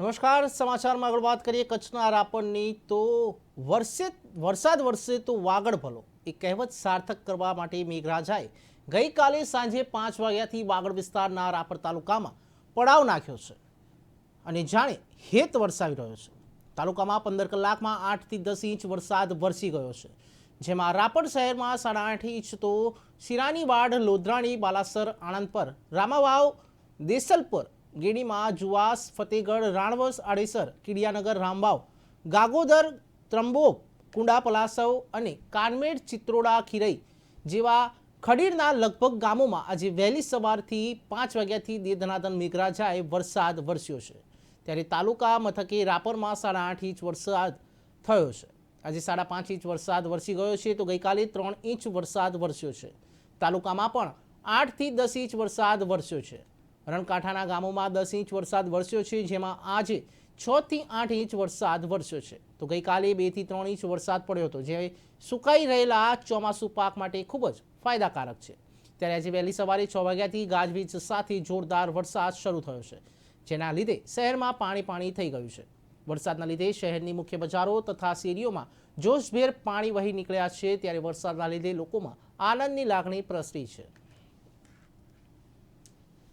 નમસ્કાર, સમાચારમાં આગળ વાત કરીએ કચ્છના રાપણની તો વર્ષે વરસાદ વરસે તો વાગડ ભલો. એ કહેવત સાર્થક કરવા માટે મેઘરાજાએ ગઈકાલે સાંજે પાંચ વાગ્યાથી વાગડ વિસ્તારના રાપર તાલુકામાં પડાવ નાખ્યો છે અને જાણે હેત વરસાવી રહ્યો છે. તાલુકામાં પંદર કલાકમાં આઠથી દસ ઇંચ વરસાદ વરસી ગયો છે. જેમાં રાપર શહેરમાં સાડા આઠ ઇંચ તો શિરાની વાડ લોધરાણી, બાલાસર, આણંદ પર, રામાવાવ દેસલપર ગેડીમાં જુવાસ, ફતેગઢ, રાણવસ, આડેસર, કિડિયાનગર, રામબાવ, ગાગોદર ત્રંબો કુંડા પલાસવ અને કાનમેડ ચિત્રોડા, ખીરઈ જેવા ખડીરના લગભગ ગામોમાં આજે વહેલી સવારથી પાંચ વાગ્યાથી દેધનાદન મેઘરાજાએ વરસાદ વરસ્યો છે. ત્યારે તાલુકા મથકે રાપરમાં સાડા આઠ ઇંચ વરસાદ થયો છે. આજે સાડા પાંચ ઇંચ વરસાદ વરસી ગયો છે તો ગઈકાલે ત્રણ ઇંચ વરસાદ વરસ્યો છે. તાલુકામાં પણ આઠથી દસ ઇંચ વરસાદ વરસ્યો છે. રણકાંઠાના ગામોમાં દસ ઇંચ વરસાદ વરસ્યો છે, જેમાં આજે છ થી આઠ ઇંચ વરસાદ વરસ્યો છે. તો ગઈકાલે બેથી ત્રણ ઇંચ વરસાદ પડ્યો હતો, જે સુકાઈ રહેલા ચોમાસુ પાક માટે ખૂબ જ ફાયદાકારક છે. ત્યારે આજે વહેલી સવારે છ વાગ્યાથી ગાજવીજ સાથે જોરદાર વરસાદ શરૂ થયો છે, જેના લીધે શહેરમાં પાણી પાણી થઈ ગયું છે. વરસાદના લીધે શહેરની મુખ્ય બજારો તથા શેરીઓમાં જોશભેર પાણી વહી નીકળ્યા છે, ત્યારે વરસાદના લીધે લોકોમાં આનંદની લાગણી પ્રસરી છે.